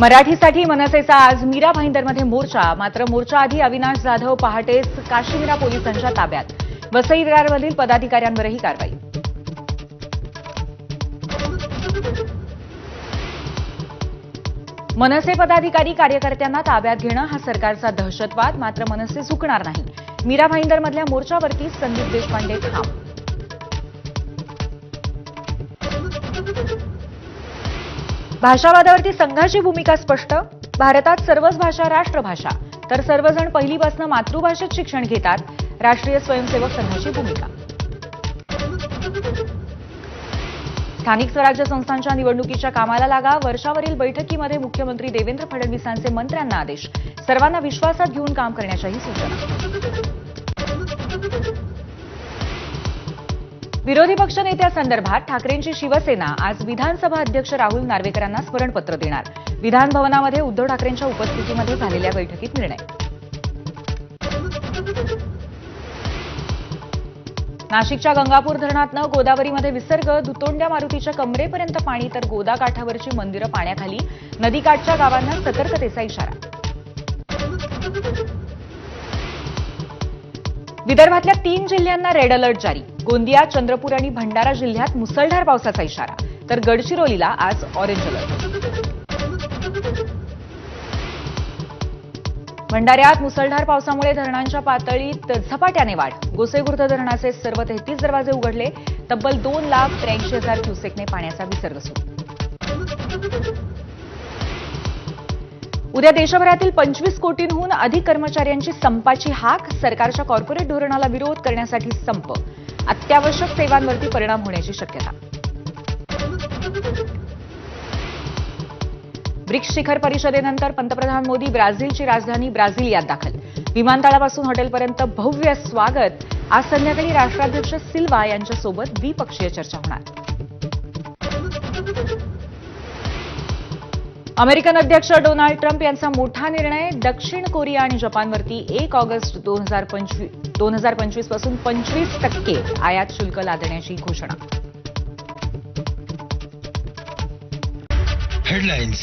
मराठीसाठी मनसेचा आज मीरा भाईंदरमध्ये मोर्चा. मात्र मोर्चा आधी अविनाश जाधव पहाटेच काशीमीरा पोलिसांच्या ताब्यात. वसईदारमधील पदाधिकाऱ्यांवरही कारवाई. मनसे पदाधिकारी कार्यकर्त्यांना ताब्यात घेणं हा सरकारचा दहशतवाद मात्र मनसे झुकणार नाही. मीरा भाईंदरमधल्या मोर्चावरती संदीप देशपांडे ठाम भाषावादावरती संघाची भूमिका स्पष्ट. भारतात सर्वच भाषा राष्ट्रभाषा. तर सर्वजण पहिलीपासून मातृभाषेत शिक्षण घेतात. राष्ट्रीय स्वयंसेवक संघाची भूमिका. स्थानिक स्वराज्य संस्थांच्या निवडणुकीच्या कामाला लागा. वर्षावरील बैठकीमध्ये मुख्यमंत्री देवेंद्र फडणवीसांचे मंत्र्यांना आदेश. सर्वांना विश्वासात घेऊन काम करण्याच्याही सूचना. विरोधी पक्षनेत्यासंदर्भात ठाकरेंची शिवसेना आज विधानसभा अध्यक्ष राहुल नार्वेकरांना स्मरणपत्र देणार. विधान भवनामध्ये उद्धव ठाकरेंच्या उपस्थितीमध्ये झालेल्या बैठकीत निर्णय. नाशिकच्या गंगापूर धरणातनं गोदावरीमध्ये विसर्ग दुतोंड्या मारुतीच्या कमरेपर्यंत पाणी तर गोदाकाठावरची मंदिरं पाण्याखाली नदीकाठच्या गावांना सतर्कतेचा इशारा. विदर्भातल्या तीन जिल्ह्यांना रेड अलर्ट जारी. गोंदिया चंद्रपूर आणि भंडारा जिल्ह्यात मुसळधार पावसाचा इशारा. तर गडचिरोलीला आज ऑरेंज अलर्ट भंडाऱ्यात मुसळधार पावसामुळे धरणांच्या पातळीत झपाट्याने वाढ. गोसेगुर्द धरणाचे सर्व तेहतीस दरवाजे उघडले. तब्बल दोन लाख त्र्याऐंशी हजार क्युसेकने पाण्याचा विसर्ग सुरू. उद्या देशभरातील पंचवीस कोटींहून अधिक कर्मचाऱ्यांची संपाची हाक सरकारच्या कॉर्पोरेट धोरणाला विरोध करण्यासाठी संप. अत्यावश्यक सेवांवरती परिणाम होण्याची शक्यता. ब्रिक्स शिखर परिषदेनंतर पंतप्रधान मोदी ब्राझीलची राजधानी ब्राझिलियात दाखल. विमानतळापासून हॉटेलपर्यंत भव्य स्वागत. आज संध्याकाळी राष्ट्राध्यक्ष सिल्वा यांच्यासोबत द्विपक्षीय चर्चा होणार. अमेरिकन अध्यक्ष डोनाल्ड ट्रम्प यांचा मोठा निर्णय दक्षिण कोरिया आणि जपानवरती एक ऑगस्ट दोन हजार पंचवीस दोन हजार पंचवीसपासून पंचवीस टक्के आयात शुल्क लादण्याची घोषणा. हेडलाईन्स